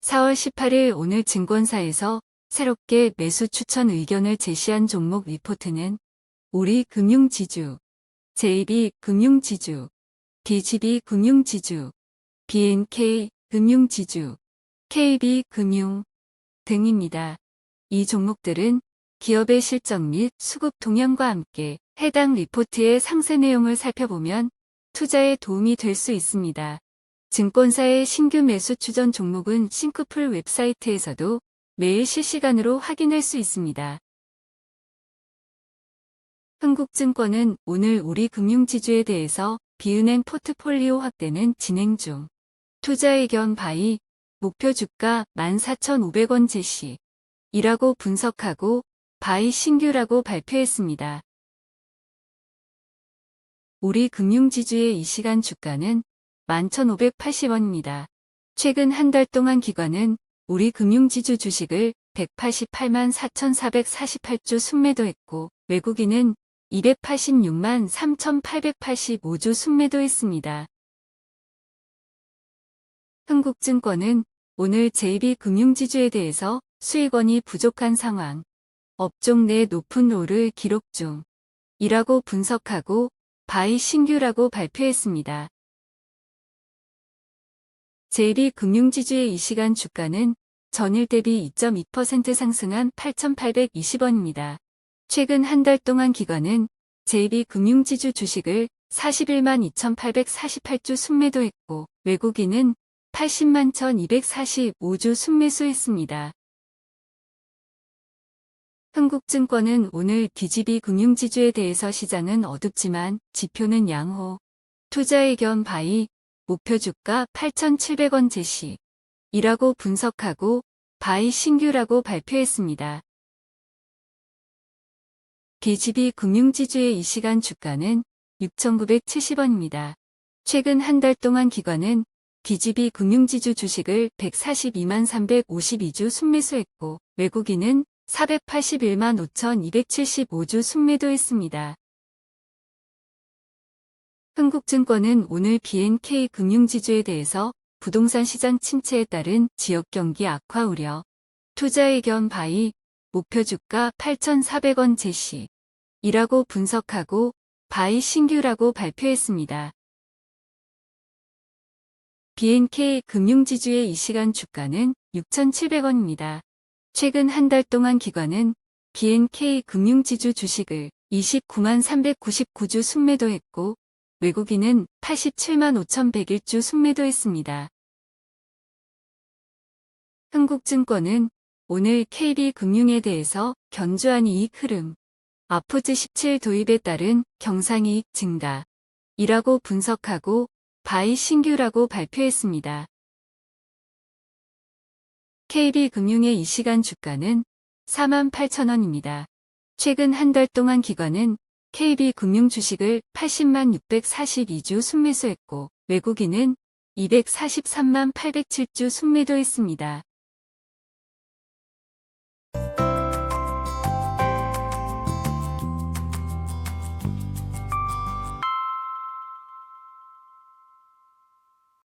(4월 18일) 오늘 증권사에서 새롭게 매수 추천 의견을 제시한 종목 리포트는 우리 금융지주, JB 금융지주, DGB 금융지주, BNK 금융지주, KB 금융 등입니다. 이 종목들은 기업의 실적 및 수급 동향과 함께 해당 리포트의 상세 내용을 살펴보면 투자에 도움이 될 수 있습니다. 증권사의 신규 매수 추전 종목은 싱크풀 웹사이트에서도 매일 실시간으로 확인할 수 있습니다. 흥국증권은 오늘 우리 금융지주에 대해서 비은행 포트폴리오 확대는 진행 중. 투자 의견 바이 목표 주가 14,500원 제시 이라고 분석하고 바이 신규라고 발표했습니다. 우리 금융지주의 이 시간 주가는 11,580원입니다. 최근 한 달 동안 기관은 우리 금융지주 주식을 188만 4,448주 순매도했고 외국인은 286만 3,885주 순매도했습니다. 흥국증권은 오늘 JB금융지주에 대해서 수익원이 부족한 상황, 업종 내 높은 롤을 기록 중, 이라고 분석하고 바이 신규라고 발표했습니다. JB금융지주의 이 시간 주가는 전일 대비 2.2% 상승한 8,820원입니다. 최근 한 달 동안 기관은 JB금융지주 주식을 41만 2,848주 순매도했고 외국인은 80만 1,245주 순매수했습니다. 흥국증권은 오늘 DGB 금융지주에 대해서 시장은 어둡지만 지표는 양호. 투자 의견 바이 목표 주가 8,700원 제시 이라고 분석하고 바이 신규라고 발표했습니다. DGB 금융지주의 이 시간 주가는 6,970원입니다. 최근 한 달 동안 기관은 DGB 금융지주 주식을 142만 352주 순매수했고 외국인은 481만 5,275주 순매도했습니다. 흥국증권은 오늘 BNK 금융지주에 대해서 부동산 시장 침체에 따른 지역 경기 악화 우려, 투자 의견 바이, 목표 주가 8,400원 제시, 이라고 분석하고 바이 신규라고 발표했습니다. BNK 금융지주의 이 시간 주가는 6,700원입니다. 최근 한 달 동안 기관은 BNK 금융지주 주식을 29만 399주 순매도했고 외국인은 87만 5101주 순매도했습니다. 흥국증권은 오늘 KB금융에 대해서 견주한 이익 흐름, 아프즈 17 도입에 따른 경상이익 증가, 이라고 분석하고 바이 신규라고 발표했습니다. KB금융의 이 시간 주가는 48,000원입니다. 최근 한 달 동안 기관은 KB금융 주식을 80만 642주 순매수했고 외국인은 243만 807주 순매도했습니다.